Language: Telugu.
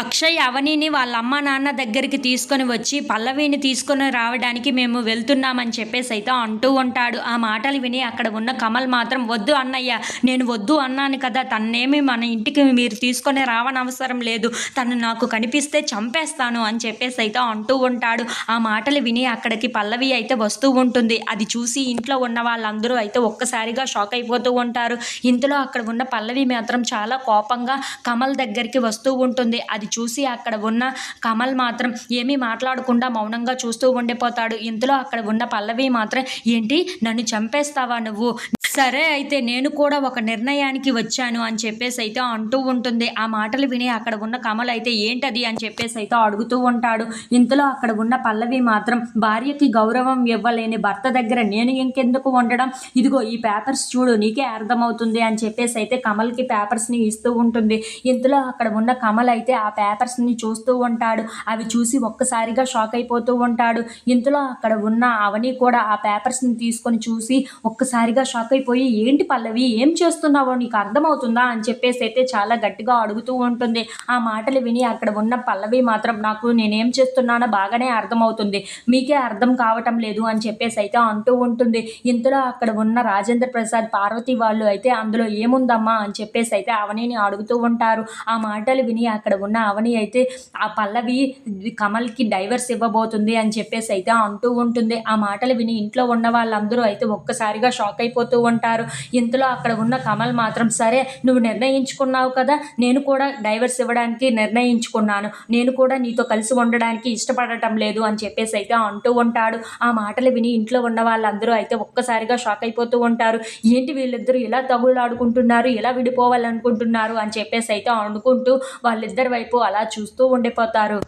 అక్షయ్ అవనిని వాళ్ళ అమ్మ నాన్న దగ్గరికి తీసుకొని వచ్చి పల్లవిని తీసుకొని రావడానికి మేము వెళ్తున్నామని చెప్పేసి అయితే అంటూ ఉంటాడు. ఆ మాటలు విని అక్కడ ఉన్న కమల్ మాత్రం వద్దు అన్నయ్య నేను వద్దు అన్నాను కదా తన్నేమి మన ఇంటికి మీరు తీసుకొని రావనవసరం లేదు. తను నాకు కనిపిస్తే చంపేస్తాను అని చెప్పేసి అయితే అంటూ ఉంటాడు. ఆ మాటలు విని అక్కడికి పల్లవి అయితే వస్తూ ఉంటుంది. అది చూసి ఇంట్లో ఉన్న వాళ్ళందరూ అయితే ఒక్కసారిగా షాక్ అయిపోతూ ఉంటారు. ఇంతలో అక్కడ ఉన్న పల్లవి మాత్రం చాలా కోపంగా కమల్ దగ్గరికి వస్తూ ఉంటుంది. అది చూసి అక్కడ ఉన్న కమల్ మాత్రం ఏమీ మాట్లాడకుండా మౌనంగా చూస్తూ ఉండిపోతాడు. ఇంతలో అక్కడ ఉన్న పల్లవి మాత్రం ఏంటి? నన్ను చంపేస్తావా నువ్వు? సరే అయితే నేను కూడా ఒక నిర్ణయానికి వచ్చాను అని చెప్పేసి అయితే అంటూ ఉంటుంది. ఆ మాటలు విని అక్కడ ఉన్న కమల్ అయితే ఏంటది అని చెప్పేసి అయితే అడుగుతూ ఉంటాడు. ఇంతలో అక్కడ ఉన్న పల్లవి మాత్రం భార్యకి గౌరవం ఇవ్వలేని భర్త దగ్గర నేను ఇంకెందుకు ఉండడం? ఇదిగో ఈ పేపర్స్ చూడు నీకే అర్థమవుతుంది అని చెప్పేసి అయితే కమల్కి పేపర్స్ని ఇస్తూ ఉంటుంది. ఇంతలో అక్కడ ఉన్న కమల్ అయితే ఆ పేపర్స్ని చూస్తూ ఉంటాడు. అవి చూసి ఒక్కసారిగా షాక్ అయిపోతూ ఉంటాడు. ఇంతలో అక్కడ ఉన్న అవని కూడా ఆ పేపర్స్ని తీసుకొని చూసి ఒక్కసారిగా షాక్ అయిపోయి ఏంటి పల్లవి ఏం చేస్తున్నావో నీకు అర్థమవుతుందా? అని చెప్పేసి అయితే చాలా గట్టిగా అడుగుతూ ఉంటుంది. ఆ మాటలు విని అక్కడ ఉన్న పల్లవి మాత్రం నాకు నేనేం చేస్తున్నానో బాగానే అర్థమవుతుంది. మీకే అర్థం కావటం లేదు అని చెప్పేసి అయితే అంటూ ఉంటుంది. ఇంతలో అక్కడ ఉన్న రాజేంద్ర ప్రసాద్ పార్వతి వాళ్ళు అయితే అందులో ఏముందమ్మా? అని చెప్పేసి అయితే అవనిని అడుగుతూ ఉంటారు. ఆ మాటలు విని అక్కడ ఉన్న అవని అయితే ఆ పల్లవి కమల్కి డైవర్స్ ఇవ్వబోతుంది అని చెప్పేసి అయితే అంటూ ఉంటుంది. ఆ మాటలు విని ఇంట్లో ఉన్న వాళ్ళందరూ అయితే ఒక్కసారిగా షాక్ అయిపోతూ ఉంటారు. ఇంతలో అక్కడ ఉన్న కమల్ మాత్రం సరే నువ్వు నిర్ణయించుకున్నావు కదా నేను కూడా డైవర్స్ ఇవ్వడానికి నిర్ణయించుకున్నాను. నేను కూడా నీతో కలిసి ఉండడానికి ఇష్టపడటం లేదు అని చెప్పేసి అయితే అంటూ ఉంటాడు. ఆ మాటలు విని ఇంట్లో ఉన్న వాళ్ళందరూ అయితే ఒక్కసారిగా షాక్ అయిపోతూ ఉంటారు. ఏంటి వీళ్ళిద్దరూ ఇలా తగులాడుకుంటున్నారు ఇలా విడిపోవాలనుకుంటున్నారు అని చెప్పేసి అయితే అనుకుంటూ వాళ్ళిద్దరి వైపు అలా చూస్తూ ఉండిపోతారు.